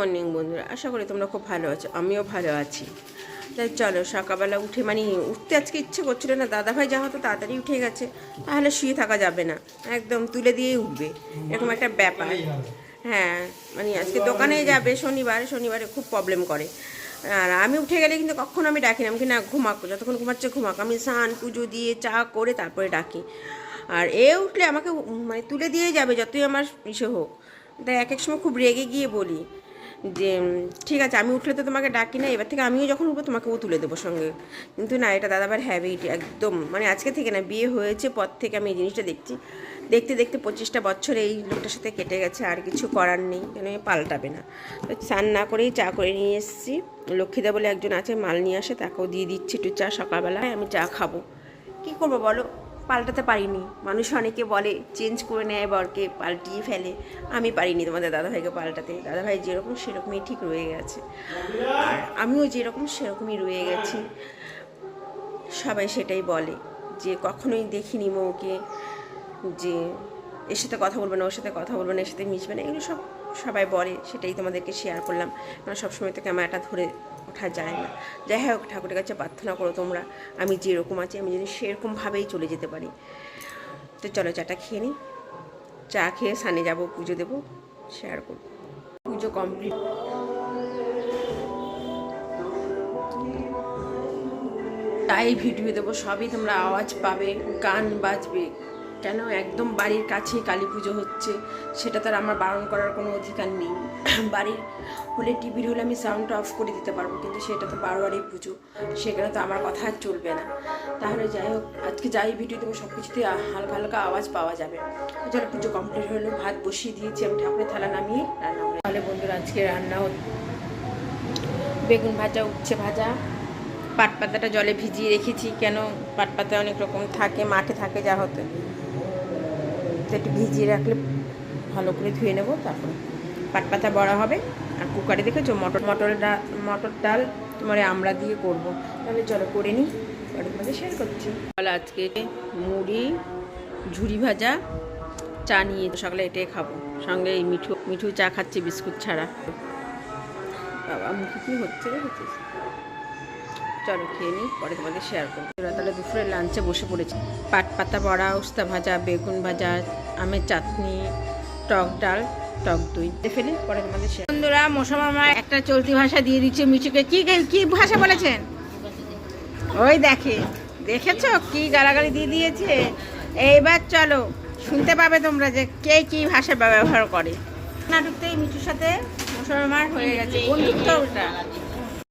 Morning, বন্ধুরা। আশা করি তোমরা খুব ভালো আছো, আমিও ভালো আছি। তাই চলো, সকালবেলা উঠে মানে উঠতে আজকে ইচ্ছে করছিল না, দাদাভাই যা হতো তাড়াতাড়ি উঠে গেছে, তাহলে শুয়ে থাকা যাবে না, একদম তুলে দিয়েই উঠবে, এরকম একটা ব্যাপার। হ্যাঁ মানে আজকে দোকানে যাবে, শনিবার, শনিবারে খুব প্রবলেম করে। আর আমি উঠে গেলে কিন্তু কখনো আমি ডাকি না, আমি না, ঘুমাক, যতক্ষণ ঘুমাচ্ছে ঘুমাক। আমি স্নান, পুজো দিয়ে চা করে তারপরে ডাকি। আর এ উঠলে আমাকে মানে তুলে দিয়ে যাবে, যতই আমার ইসে হোক। তাই এক এক সময় খুব রেগে গিয়ে বলি যে ঠিক আছে, আমি উঠলে তো তোমাকে ডাকি না, এবার থেকে আমিও যখন উঠবো তোমাকেও তুলে দেবো সঙ্গে। কিন্তু না, এটা দাদাবার হ্যাবিট একদম মানে আজকে থেকে না, বিয়ে হয়েছে পর থেকে আমি এই জিনিসটা দেখছি। দেখতে দেখতে পঁচিশটা বছর এই লোকটার সাথে কেটে গেছে, আর কিছু করার নেই কেন পাল্টাবে না। তো স্নান না করেই চা করে নিয়ে এসেছি। লক্ষ্মীদা বলে একজন আছে, মাল নিয়ে আসে, তাকেও দিয়ে দিচ্ছি একটু চা সকালবেলায়, আমি চা খাব। কী করব বলো? পাল্টাতে পারিনি। মানুষ অনেকে বলে চেঞ্জ করে নেয় বরকে, পাল্টিয়ে ফেলে। আমি পারিনি তোমাদের দাদাভাইকে পাল্টাতে। দাদাভাই যেরকম সেরকমই ঠিক রয়ে গেছে। আর আমিও যেরকম সেরকমই রয়ে গেছি। সবাই সেটাই বলে যে, কখনোই দেখিনি মৌকে যে, এর সাথে কথা বলবে না, ওর সাথে কথা বলবে না, এর সাথে মিশবে না। এগুলো সব সবাই বলে, সেটাই তোমাদেরকে শেয়ার করলাম। কারণ সবসময় তো ক্যামেরাটা ধরে ওঠা যায় না। যাই হোক ঠাকুরের কাছে প্রার্থনা করো তোমরা। আমি যেরকম আছি, আমি যদি সেরকমভাবেই চলে যেতে পারি। তো চলো চাটা খেয়ে নিই। চা খেয়ে সানে যাব, পুজো দেবো শেয়ার করব। পুজো কমপ্লিট তাই ভিডিও দেবো, সবই তোমরা আওয়াজ পাবে, গান বাজবে। কেন একদম বাড়ির কাছেই কালী পুজো হচ্ছে? সেটা তো আর আমার বারণ করার কোনো অধিকার নেই। বাড়ির হলে টিভির হলে আমি সাউন্ডটা অফ করে দিতে পারব, কিন্তু সেটা তো বারোয়ারি পুজো। সেখানে তো আমার কথা আর চলবে না। তাহলে যাই হোক, আজকে যাই ভিডিও দেবো সব কিছুতেই হালকা হালকা আওয়াজ পাওয়া যাবে। চলো, পুজো কমপ্লিট হলো ভাত বসিয়ে দিয়েছি, আমি ঠাকুরের থালা নামিয়ে রান্না করে তাহলে বন্ধুরা, আজকে রান্না বেগুন ভাজা, উচ্ছে ভাজা। পাট পাতাটা জলে ভিজিয়ে রেখেছি, কেন পাট পাতা অনেক রকম থাকে, মাঠে থাকে, যা হতে। তো একটু ভিজিয়ে রাখলে ভালো করে ধুয়ে নেব, তারপরে পাট পাতা বড়া হবে। আর কুকারে দেখেছ মটর মটর ডাল মটর ডাল তোমার আমরা দিয়ে করব। তাহলে চলো করে নিই পরে তোমাদের শেয়ার করছি। তাহলে আজকে মুড়ি ঝুড়ি ভাজা, চা নিয়ে সকালে এটাই খাব। সঙ্গে এই মিঠু মিঠু চা খাচ্ছি বিস্কুট ছাড়া। বাবা মুখে কি হচ্ছে দেখেছিস চলো খেয়ে নিই, পরে তোমাদের শেয়ার করব। তাহলে দুপুরে লাঞ্চে বসে পড়েছি। পাট পাতা বড়া, উস্তা ভাজা, বেগুন ভাজা, আমের চাটনি, টক ডাল, টক দই। ফেলে, পরে তোমাদের শেয়ার বন্ধুরা মশামামা একটা চলতি ভাষা দিয়ে দিচ্ছে মিচুকে কি কি ভাষা বলেছেন? ওই দেখে। দেখেছ? কি গালাগালি দিয়ে দিয়েছে? এইবার চলো, শুনতে পাবে তোমরা যে কে কি ভাষা ব্যবহার করে। নাটকতেই মিঠুর সাথে মশামামার হয়ে গেছে। বন্ধুত্ব ওটা।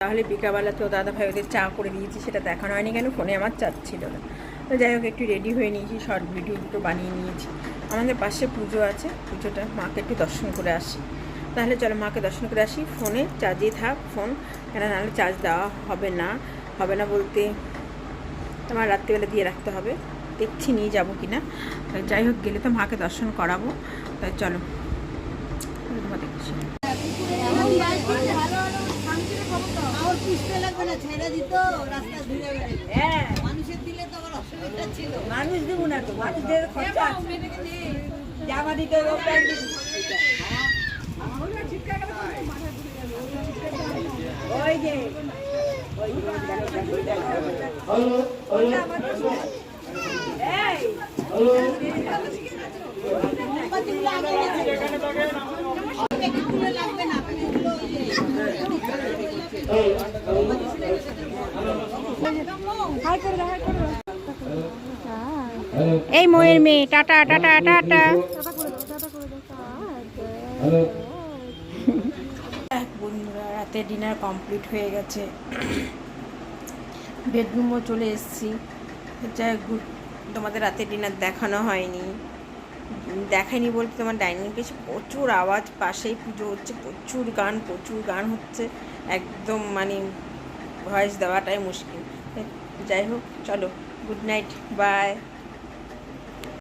তাহলে বিকাবেলা তো দাদা ভাই ওদের চা করে দিয়েছি, সেটা দেখানো হয়নি কেন? ফোনে আমার চাচ্ছিল না। তো যাই হোক, একটু রেডি হয়ে নিয়েছি শর্ট ভিডিও দুটো বানিয়ে নিয়েছি। আমাদের পাশে পুজো আছে, পুজোটা মাকে একটু দর্শন করে আসি। তাহলে চলো মাকে দর্শন করে আসি, ফোনে চার্জেই থাক ফোন কেন নাহলে চার্জ দেওয়া হবে না হবে না বলতে তোমার রাত্রিবেলা দিয়ে রাখতে হবে। দেখছি নিয়ে যাব কি না যাই হোক, গেলে তো মাকে দর্শন করাবো। তাই চলো, তোমাদের লাগবে না ছেড়ে দিত রাস্তা ঘুরে বেড়ে মানুষের দিলে তো আমার অসুবিধা ছিল। মানুষ দেবো না তো মানুষদের খরচা। জামা দিতে হবে প্যান্ট দিতে ওই যে দেখো, দেখো। এই, মোমবাতিগুলো আগে পেটিগুলো লাগবে না পেটিগুলো ওই যে এই ময়ের মেয়ে টাটা টাটা টাটা। বন্ধুরা রাতে ডিনার কমপ্লিট হয়ে গেছে। বেডরুমও চলে এসেছি। হোক, তোমাদের রাতে ডিনার দেখানো হয়নি। দেখায়নি বলতে তোমার ডাইনিং পেছে প্রচুর আওয়াজ পাশেই পুজো হচ্ছে প্রচুর গান প্রচুর গান হচ্ছে। একদম মানে ভয়েস দেওয়াটাই মুশকিল। যাই হোক চলো গুড নাইট বাই